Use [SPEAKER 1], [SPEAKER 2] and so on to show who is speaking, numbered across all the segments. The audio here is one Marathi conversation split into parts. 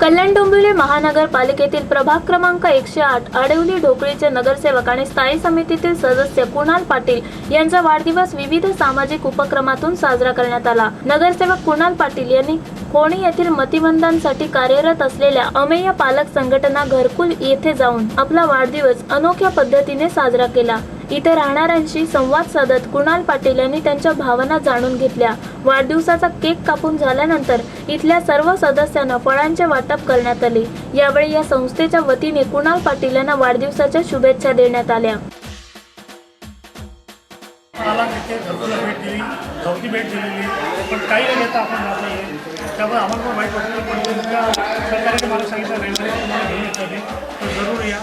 [SPEAKER 1] कल्याण डोंबिवली महानगरपालिकेतील प्रभाग क्रमांक एकशे आठ आडवली ढोकळीचे नगरसेवक आणि स्थायी समितीतील सदस्य कुणाल पाटील यांचा वाढदिवस विविध सामाजिक उपक्रमातून साजरा करण्यात आला. नगरसेवक कुणाल पाटील यांनी कोणी येथील मतिमंदांसाठी कार्यरत असलेल्या अमेय पालक संघटना घरकुल येथे जाऊन आपला वाढदिवस अनोख्या पद्धतीने साजरा केला. इथे राहणाऱ्यांशी संवाद साधत कुणाल पाटील यांनी त्यांच्या भावना जाणून घेतल्या. वाढदिवसाचा केक कापून झाल्यानंतर इथल्या सर्व सदस्यांना फळांचे वाटप करण्यात आले. यावेळी या संस्थेच्या वतीने कुणाल पाटील यांना वाढदिवसाच्या शुभेच्छा देण्यात आल्या.
[SPEAKER 2] चौथी भेट दिलेली. पण काही न घेता आपण जात नाही त्यामुळे आम्हाला पण वाईट वाटलं पण तुमच्या सरकारने मला सांगितलं रविवारी तुम्हाला घेऊन येतं तर जरूर या.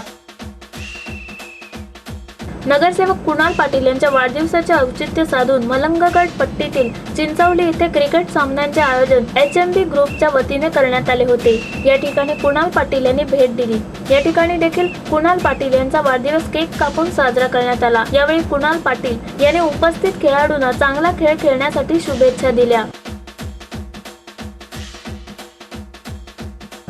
[SPEAKER 1] नगरसेवक कुणाल पाटील यांच्या वाढदिवसाचे औचित्य साधून मलंगगड पट्टीतील चिंचवली येथे क्रिकेट सामन्यांचे आयोजन एच एम बी ग्रुपच्या वतीने करण्यात आले होते. या ठिकाणी कुणाल पाटील यांनी भेट दिली. या ठिकाणी देखील कुणाल पाटील यांचा वाढदिवस केक कापून साजरा करण्यात आला. यावेळी कुणाल पाटील यांनी उपस्थित खेळाडूंना चांगला खेळ खेळण्यासाठी शुभेच्छा दिल्या.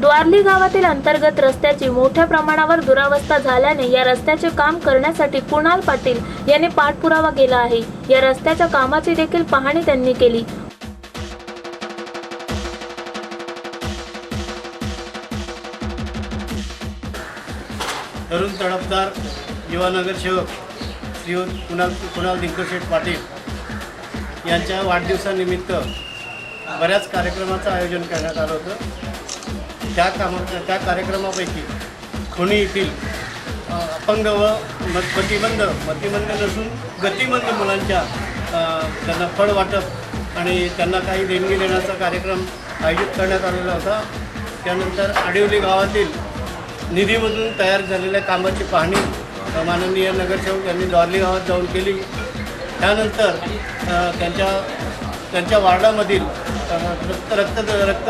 [SPEAKER 1] द्वारली गावातील अंतर्गत रस्त्याची मोठ्या प्रमाणावर दुरावस्था झाल्याने या रस्त्याचे काम करण्यासाठी कुणाल पाटील यांनी पाठपुरावा केला आहे. या रस्त्याच्या कामाची देखील पाहणी त्यांनी केली.
[SPEAKER 3] तरुण तडफदार युवा नगरसेवक श्री कुणाल कुणाल दिंकशेठ पाटील यांच्या वाढदिवसानिमित्त बऱ्याच कार्यक्रमाचं आयोजन करण्यात आलं होतं. त्या कामा त्या कार्यक्रमापैकी खुणी येथील अपंग व मत- मतिमंद मतिमंद नसून गतिमंद मुलांच्या त्यांना फळ वाटप आणि त्यांना काही देणगी देण्याचा कार्यक्रम आयोजित करण्यात आलेला होता. त्यानंतर आडिवली गावातील निधीमधून तयार झालेल्या कामाची पाहणी माननीय नगरसेवक यांनी द्वारली गावात जाऊन केली. त्यानंतर त्यांच्या त्यांच्या वार्डामधील रक्त रक्त रक्त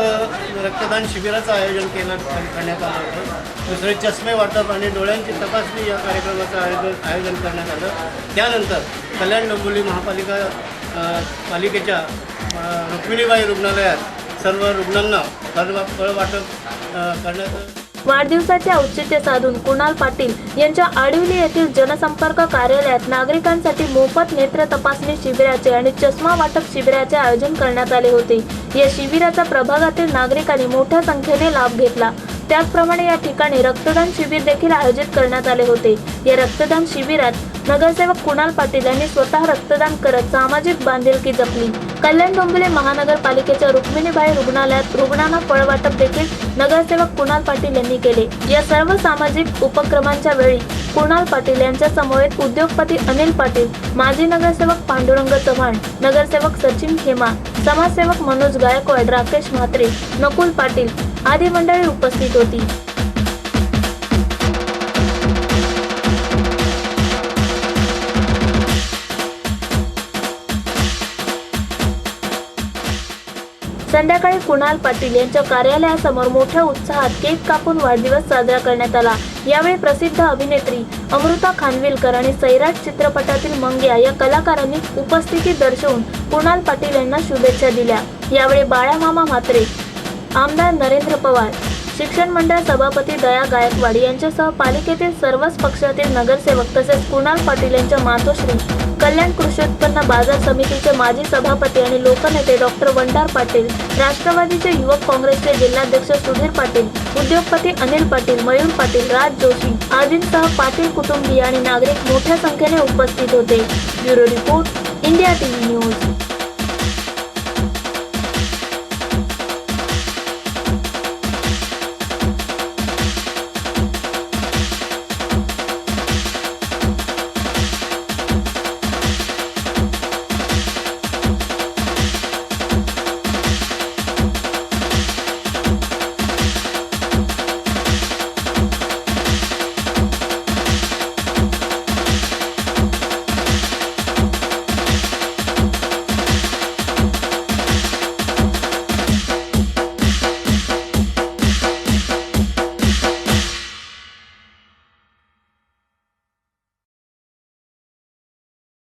[SPEAKER 3] रक्तदान शिबिराचं आयोजन केलं करण्यात आलं होतं. दुसरे चष्मे वाटप आणि डोळ्यांची तपासणी या कार्यक्रमाचं आयोजन आयोजन करण्यात आलं. त्यानंतर कल्याण डोंबिवली महापालिका पालिकेच्या रुक्मिणीबाई रुग्णालयात सर्व रुग्णांना फळ फळ वाटप करण्यात आलं.
[SPEAKER 1] वाढदिवसाचे औचित्य साधून कुणाल पाटील यांच्या आडिवली येथील जनसंपर्क कार्यालयात नागरिकांसाठी मोफत नेत्र तपासणी शिबिराचे आणि चष्मा वाटप शिबिराचे आयोजन करण्यात आले होते. या शिबिराचा प्रभागातील नागरिकांनी मोठ्या संख्येने लाभ घेतला. त्याचप्रमाणे या ठिकाणी रक्तदान शिबिर देखील आयोजित करण्यात आले होते. या रक्तदान शिबिरात नगरसेवक कुणाल पाटील यांनी स्वतः रक्तदान करत सामाजिक बांधिलकी जपली. कल्याण डोंबिवली महानगरपालिकेच्या रुक्मिणीबाई रुग्णालयात रुग्णांना फळवाटप देखील नगरसेवक कुणाल पाटील यांनी केले. या सर्व सामाजिक उपक्रमांच्या वेळी कुणाल पाटील यांच्या समवेत उद्योगपती अनिल पाटील माजी नगरसेवक पांडुरंग चव्हाण नगरसेवक सचिन खेमा समाजसेवक मनोज गायकवाड राकेश म्हात्रे नकुल पाटील आदी मंडळी उपस्थित होती. संध्याकाळी कुणाल पाटील यांच्या कार्यालयासमोर मोठ्या उत्साहात केक कापून वाढदिवस साजरा करण्यात आला. यावेळी प्रसिद्ध अभिनेत्री अमृता खानविलकर आणि सैराट चित्रपटातील मंग्या या कलाकारांनी उपस्थिती दर्शवून कुणाल पाटील यांना शुभेच्छा दिल्या. यावेळी बाळामामा म्हात्रे आमदार नरेंद्र पवार शिक्षण मंडळ सभापती दया गायकवाड यांच्यासह पालिकेतील सर्वच पक्षातील नगरसेवक तसेच कुणाल पाटील यांच्या मातोश्री कल्याण कृषी उत्पन्न बाजार समितीचे माजी सभापती आणि लोकनेते डॉक्टर वंडार पाटील राष्ट्रवादीचे युवक काँग्रेसचे जिल्हाध्यक्ष सुधीर पाटील उद्योगपती अनिल पाटील मयूर पाटील राज जोशी आदींसह पाटील कुटुंबीय आणि नागरिक मोठ्या संख्येने उपस्थित होते. Bureau report India TV news.